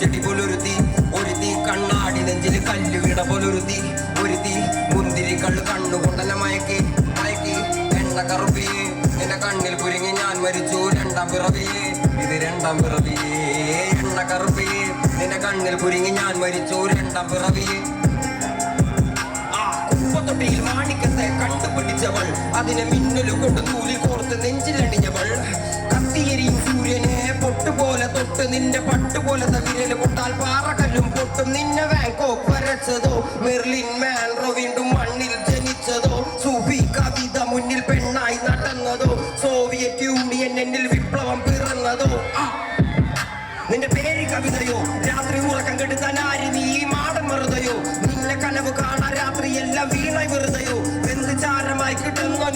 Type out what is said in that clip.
ചെടി പോലൊരുത്തി ഒരുത്തി കണ്ണാടി നെഞ്ചിൽ കല്ല് വീട പോലൊരുത്തി ഒരുത്തി മുന്തിരി കള്ളു കണ്ണുകൊണ്ടല്ല മയക്കി മയക്കി എണ്ണ കറുപ്പി നിന്റെ കണ്ണിൽ കുരുങ്ങി ഞാൻ മരിച്ചു രണ്ടാം പിറവിയേ ഇത് രണ്ടാം പിറവി എണ്ണ കറുപ്പി നിന്റെ കണ്ണിൽ കുരുങ്ങി ഞാൻ മരിച്ചു രണ്ടാം പിറവി ആ കുപ്പത്തൊട്ടിയിൽ മാണിക്കത്തെ കണ്ടുപിടിച്ചവൾ. അതിനെ മിന്നലു കൊണ്ട് തൂലി കോർത്ത് നെഞ്ചിലണിഞ്ഞവൾ കത്തിയെരിയും സൂര്യനെ പൊട്ടുപോലെ തൊട്ട് നിന്റെ പട്ടുപോലത്തെ വിരൽ കൊട്ടാൽ പാറകല്ലും പൊട്ടും. നിന്നെ വാങ്കോ വരച്ചതോ മെർലിൻ മാൻറോ വീണ്ടും മണ്ണിൽ ജനിച്ചതോ സൂഫി കവിത മുന്നിൽ പെണ്ണായി നടന്നതോ സോവിയറ്റ് യൂണിയൻ എന്നിൽ വിപ്ലവം പിറന്നതോ. നിന്റെ പേര് കവിതയോ? രാത്രി ഉറക്കം കെടുത്താൻ ആര് നീ വീണ വെറുതെയോ? എന്ത് ചാരമായി കിട്ടുന്നോ